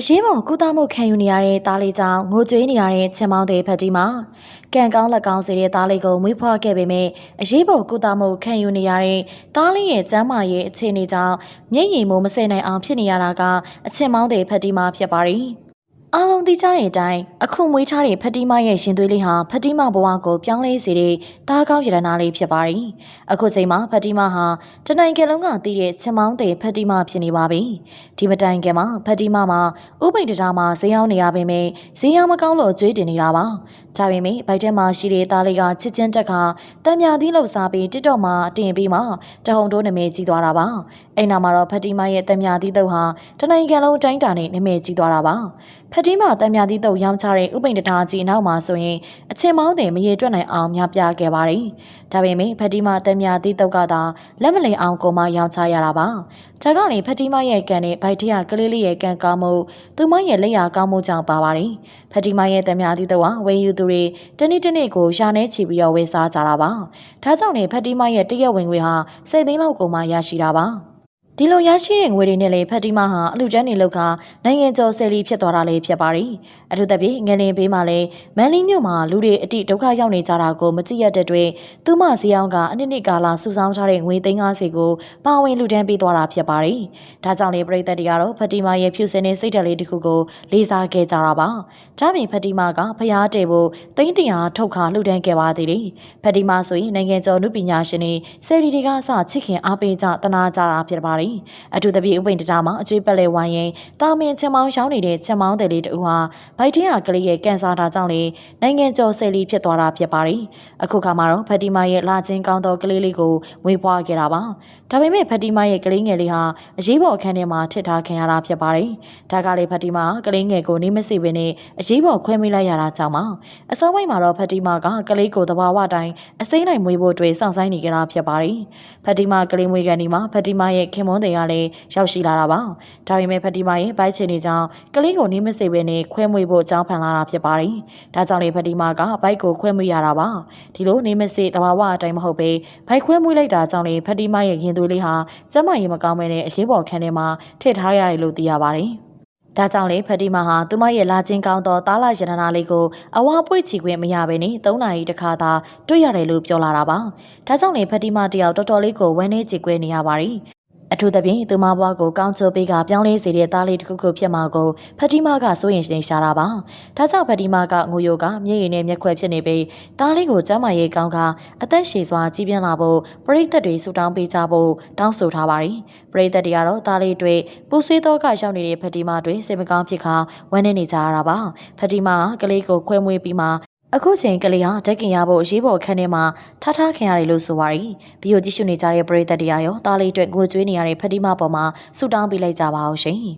အရေးပေါ်ကုသမှုခံယူနေရတဲ့သားလေးကြောင့်ငိုကြွေးနေရတဲ့ချင်မောင်းတဲ့ဖက်တီမှာကံကောင်းလက်ကောင်းစေတဲ့သားလေးကိုမွေးဖွားခဲ့ပေမဲ့အရေးပေါ်ကုသမှုခံယူနေရတဲ့သားလေးရဲ့ကျန်းမာရေးအခြေအနေကြောင့်မျက်ရည်မိုးမစဲနိုင်အောင်ဖြစ်နေရတာကအချင်မောင်းတဲ့ဖက်တီမှာဖြစ်ပါတယ်။ အားလုံးသိကြတဲ့အတိုင်းအခုမွေးထားတဲ့ဖက်တီမရဲ့ရှင်သွေးလေးဟာဖက်တီမဘဝကိုပြောင်းလဲစေတဲ့တားကောင်းရတနာလေးဖြစ်ပါတယ်။အခုချိန်မှာဖက်တီမဟာတနိုင်ငံလုံးကတည်တဲ့ချင်မောင်းတဲ့ဖက်တီမဖြစ်နေပါပြီ။ဒီမတိုင်ခင်မှာဖက်တီမမှာဥပိ္ပဒတာမှာဈေးရောက်နေရပေမဲ့ဈေးရောက်မကောင်းလို့ကြွေးတင်နေတာပါ။ဒါပေမဲ့ဘိုက်ထဲမှာရှိတဲ့သားလေးကချစ်ချင်းတက်ကတံမြာသီးလှုပ်ရှားပြီးတစ်တော့မှာတင်ပြီးမှတဟုန်တိုးနမဲကြီးသွားတာပါ။ အိမ်နာမှာတော့ဖက်တီမရဲ့တံမြာသီးတုပ်ဟာတနိုင်ငံလုံးအတိုင်းတာနဲ့နမဲကြီးသွားတာပါ။ဖက်တီမတံမြာသီးတုပ်ရောင်းချတဲ့ဥပိ္ပဒတာကြီးနောက်မှာဆိုရင်အချင်းမောင်းတယ်မရေတွက်နိုင်အောင်များပြားခဲ့ပါတယ်။ဒါပေမဲ့ဖက်တီမတံမြာသီးတုပ်ကသာလက်မလင်အောင်ကိုမရောင်းချရတာပါ။ဒါကလည်းဖက်တီမရဲ့ကန်နဲ့ဘိုက်ထရကလေးလေးရဲ့ကန်ကောင်းမှုသူမရဲ့လက်ရာကောင်းမှုကြောင့်ပါပါတယ်။ဖက်တီမရဲ့တံမြာသီးတုပ်ဟာဝယ်ယူသူတွေတနေ့တနေ့ကိုရှာနေချီပြီးတော့ဝယ်စားကြတာပါ။ဒါကြောင့်လည်းဖက်တီမရဲ့တရက်ဝင်ငွေဟာစိတ်သိန်းလောက်ကိုမှရရှိတာပါ။ ဒီလိုရရှိတဲ့ငွေတွေနဲ့လေဖက်တီမာဟာအလူတန်းနေလောက်ကနိုင်ငံကျော်ဆယ်လီဖြစ်သွားတာလည်းဖြစ်ပါတယ်။အထူးသဖြင့်ငလင်ဘေးမှာလည်းမန်လီမြို့မှာလူတွေအတိဒုက္ခရောက်နေကြတာကိုမကြည့်ရတဲ့အတွက်သူမစီအောင်ကအနှစ်နှစ်ကာလစုဆောင်းထားတဲ့ငွေ350ကိုပါဝင်လူတန်းပေးသွားတာဖြစ်ပါတယ်။ဒါကြောင့်လေပြည်သက်တွေကတော့ဖက်တီမာရဲ့ဖြူစင်တဲ့စိတ်ဓာတ်လေးတစ်ခုကိုလေးစားခဲ့ကြတာပါ။ဒါပြင်ဖက်တီမာကဖျားတဲ့ဖို့တိမ့်တရာထုတ်ခါလှူဒန်းခဲ့ပါသေးတယ်။ဖက်တီမာဆိုရင်နိုင်ငံကျော်လူပညာရှင်တွေဆယ်လီတွေကစချစ်ခင်အားပေးကြတနာကြတာဖြစ်ပါတယ်။အထူးသဖြင့်ဥပိန်တတာမှာအကျွေးပက်လဲဝိုင်းရင်တာမင်ချင်မောင်းရှောင်းနေတဲ့ချင်မောင်းတယ်လေးတူဟာဗိုက်တင်းဟာကလေးရဲ့ကန်ဆာတာကြောင့်လေနိုင်ငံကျော်ဆယ်လီဖြစ်သွားတာဖြစ်ပါတယ်။အခုခါမှာတော့ဖတီမာရဲ့လာချင်းကောင်းသောကလေးလေးကိုမွေးဖွားခဲ့တာပါ။ဒါပေမဲ့ဖတီမာရဲ့ကလေးငယ်လေးဟာအရေးပေါ်အခန်းထဲမှာထစ်ထားခံရတာဖြစ်ပါတယ်။ဒါကလေဖတီမာကလေးငယ်ကိုနေမစိဘဲနဲ့အရေးပေါ်ခွဲမိလိုက်ရတာကြောင့်ပါ။အစောပိုင်းမှာတော့ဖတီမာကကလေးကိုတဘာဝတိုင်းအစိမ့်နိုင်မွေးဖို့အတွက်စောင့်ဆိုင်နေကြတာဖြစ်ပါတယ်။ဖတီမာကလေးမွေးကန်ဒီမှာဖတီမာရဲ့ခင်မွန်းတွေကလည်းရောက်ရှိလာတာပါ။ဒါပေမဲ့ဖတီမာရဲ့ဘိုက်ချင်နေကြောင်းကလေးကိုနေမစိဘဲနဲ့ခွဲမွေးဖို့အကြောင်းဖန်လာတာဖြစ်ပါတယ်။ဒါကြောင့်လေဖတီမာကဘိုက်ကိုခွဲမွေးရတာပါ။ဒီလိုနေမစိတဘာဝအတိုင်းမဟုတ်ပဲဘိုက်ခွဲမွေးလိုက်တာကြောင့်လေဖတီမာရဲ့ရင်သွေးလေးဟာကျမရင်မကောင်းမဲနဲ့အရေးပေါ်ခန်းထဲမှာထည့်ထားရတယ်လို့သိရပါတယ်။ဒါကြောင့်လေဖတီမာဟာသူမရဲ့လာချင်းကောင်းသောတာလာရတနာလေးကိုအဝါပွေ့ချီခွင့်မရဘဲနဲ့၃နာရီတခါသာတွေ့ရတယ်လို့ပြောလာတာပါ။ဒါကြောင့်လေဖတီမာတယောက်တော်တော်လေးကိုဝမ်းနေချီခွင့်နေရပါတယ်။ အထူးသဖြင့်သူမဘွားကိုကောင်းချိုပေးကပြောင်းလဲစေတဲ့သားလေးတစ်ခုခုဖြစ်မှာကိုဖတီမာကစိုးရင်နေရှာတာပါ။ဒါကြောင့်ဖတီမာကငိုယိုကမျက်ရည်နဲ့မျက်ခွဲဖြစ်နေပြီးသားလေးကိုကျမ်းမာရေးကောင်းကအသက်ရှည်စွာကြီးပြင်းလာဖို့ပရိသတ်တွေဆူတောင်းပေးကြဖို့တောင်းဆိုထားပါတယ်။ပရိသတ်တွေကတော့သားလေးတွေပူဆွေးတော့ကရောက်နေတဲ့ဖတီမာတွေစိတ်မကောင်းဖြစ်ခါဝမ်းနေနေကြရတာပါ။ဖတီမာကကလေးကိုခွဲမွေးပြီးမှ အခုချိန်ကလေးဟာတက်ကင်ရဖို့ရေးပေါ်ခန်းထဲမှာထားထားခင်ရတယ်လို့ဆိုပါရီ။ပြီးတော့ကြည့်ရှုနေကြတဲ့ပရိသတ်တရားရောတားလေးအတွက်ငိုကြွေးနေရတဲ့ဖတိမပေါ်မှာဆူတောင်းပေးလိုက်ကြပါအောင်ရှင်။